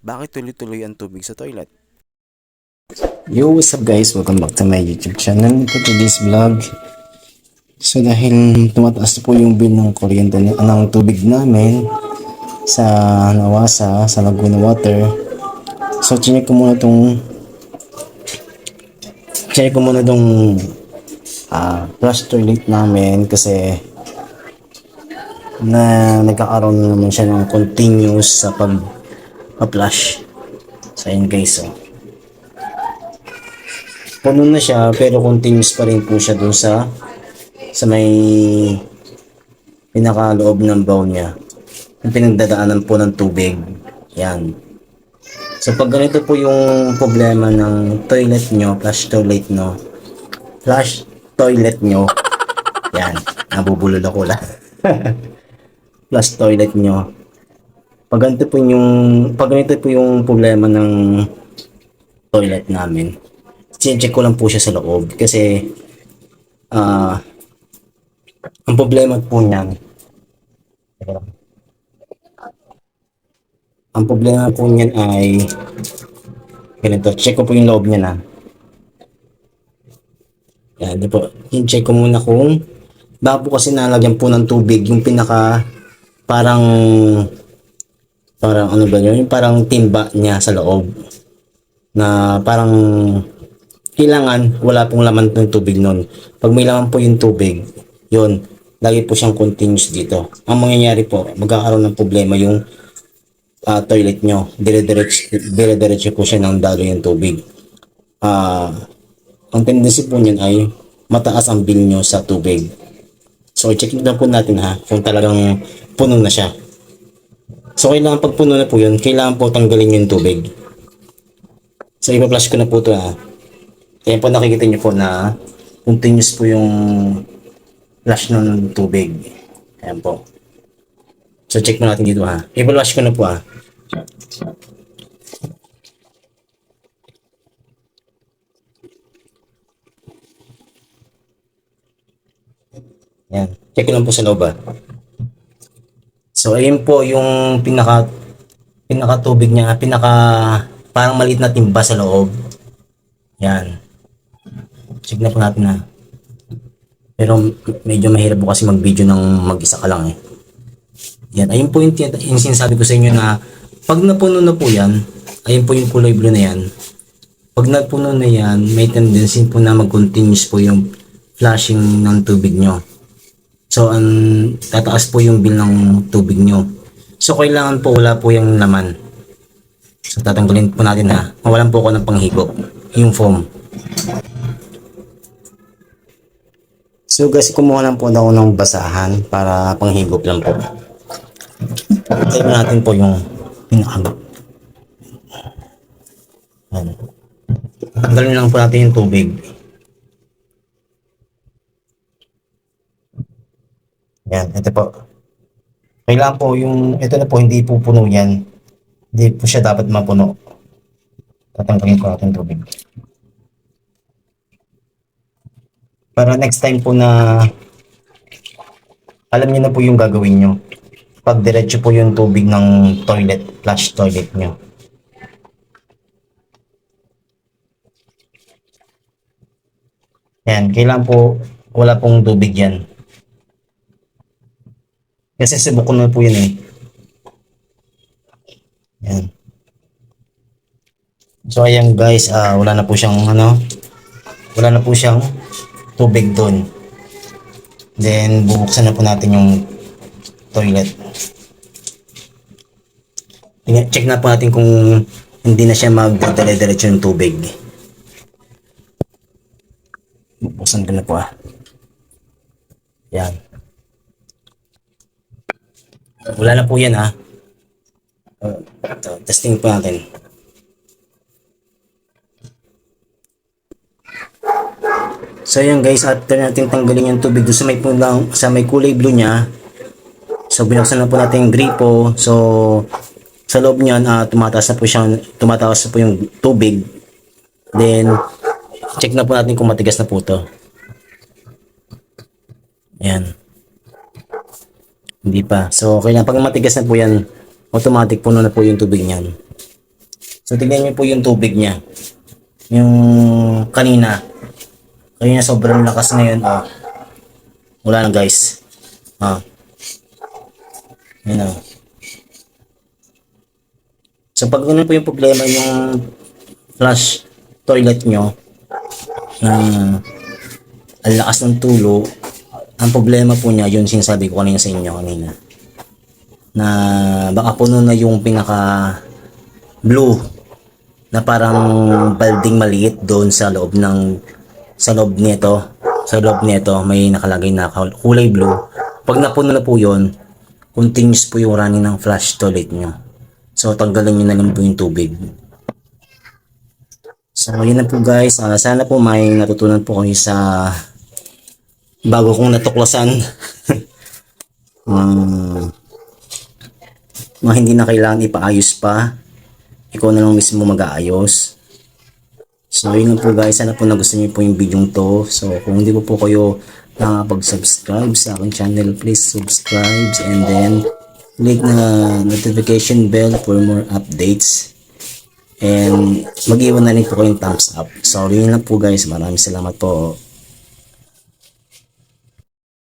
Bakit tuloy-tuloy ang tubig sa toilet? Yo, what's up guys? Welcome back to my YouTube channel. For today's vlog. So dahil tumataas po yung bill ng kuryente ng, ng tubig namin sa Nawasa, sa Laguna Water. So chinek ko muna tong chinek ko muna tong ah flush toilet namin kasi na nagkakaroon na naman siya ng continuous sa pag flush So ayun guys, so puno na siya pero continuous pa rin po siya dun sa sa may pinakaloob ng bowl niya. Yung pinagdadaanan po ng tubig. Yan. So pag ganito po yung problema ng toilet nyo flush toilet no? Flush toilet nyo. Yan. Nabubulol ako lang flush toilet nyo pag po yung pag po yung problema ng toilet namin check ko lang po siya sa loob. Kasi ah ang problema po niyan ang problema po niyan ay ganito check ko po yung loob niya na. Yan di po. Check ko muna kung bago kasi nalagyan po ng tubig yung pinaka parang parang ano ba yun parang timba niya sa loob na parang kailangan wala pong laman ng tubig nun. Pag may laman po yung tubig, yun, lagi po siyang continuous dito. Ang mangyayari po, magkakaroon ng problema yung ah, toilet nyo. Dire-diretso po siya ng dalo yung tubig. Ah, ang tendency po niyan ay mataas ang bill nyo sa tubig. So, check lang po natin ha, kung talagang puno na siya. So, kailangan pag puno na po yun, kailangan po tanggalin yung tubig. So, ipa-flash ko na po ito ha. Kaya po nakikita niyo po na continuous po yung flash ng tubig. Ayan po. So check mo natin dito ha. I-flash ko na po ha. Yan. Check ko lang po sa loob ha. So ayun po yung pinaka pinaka tubig niya, pinaka parang maliit na timba sa loob. Yan. Check na po natin ha. Pero medyo mahirap po kasi mag-video ng mag-isa ka lang eh. Yan. Ayun po yung, yung sinasabi ko sa inyo na pag napuno na po yan, ayun po yung kulay blue na yan. Pag napuno na yan, may tendency po na mag-continuous po yung flashing ng tubig nyo. So, ang tataas po yung bill ng tubig nyo. So, kailangan po wala po yung laman. So, tatanggalin po natin ha. Mawalan po ako ng panghigop. Yung foam. So guys, kumuha lang po ako ng basahan para panghigop lang po. Tayo natin po yung pinaka. Yan. Tanggalin lang po natin yung tubig. Yan, ito po. Kailangan po yung, ito na po, hindi po puno yan. Hindi po siya dapat mapuno. Tatanggalin ko natin tubig. Para next time po na alam niyo na po yung gagawin nyo. Pag diretso po yung tubig ng toilet, flush toilet nyo. Yan, kailangan po wala pong tubig yan. Kasi subok ko na po yun eh. Yan. So ayan guys, ah wala na po siyang ano, wala na po siyang tubig doon. Then, bubuksan na po natin yung toilet. Check na po natin kung hindi na siya magdadala-diretso yung tubig. Bubuksan ko na po ah. Yan. Wala na po yan. Uh, ito, testing po natin. So yan guys, after natin tanggalin yung tubig doon sa may pulang, sa may kulay blue niya. So binuksan na po natin yung gripo. So sa loob niyan, ah, tumataas na po siya, tumataas na po yung tubig. Then check na po natin kung matigas na po to. Ayan. Hindi pa. So kailangan pag matigas na po yan, automatic puno na po yung tubig niyan. So, tignan niyo po yung tubig niya. Yung kanina. Kanina sobrang lakas ngayon. Ah. Wala na guys. Ah. Yun ah. So, pag ganun po yung problema yung flush toilet nyo, na ang lakas ng tulo, ang problema po niya, yun sinasabi ko kanina sa inyo kanina, na baka puno na yung pinaka blue na parang balding maliit doon sa loob ng sa loob nito sa loob nito may nakalagay na kul- kulay blue. Pag napuno na po yon continuous po yung running ng flush toilet nyo. So tanggalin nyo na lang po yung tubig. So yun na po guys. Ah, sana po may natutunan po kayo sa bago kong natuklasan um, mga hindi na kailangan ipaayos pa ikaw na lang mismo mag-aayos So, yun lang po guys. Sana po nagustuhan niyo po yung video to. So, kung hindi po po kayo nakapag-subscribe sa aking channel, please subscribe and then click na notification bell for more updates. And mag-iwan na rin po kayong thumbs up. So, yun lang po guys. Maraming salamat po.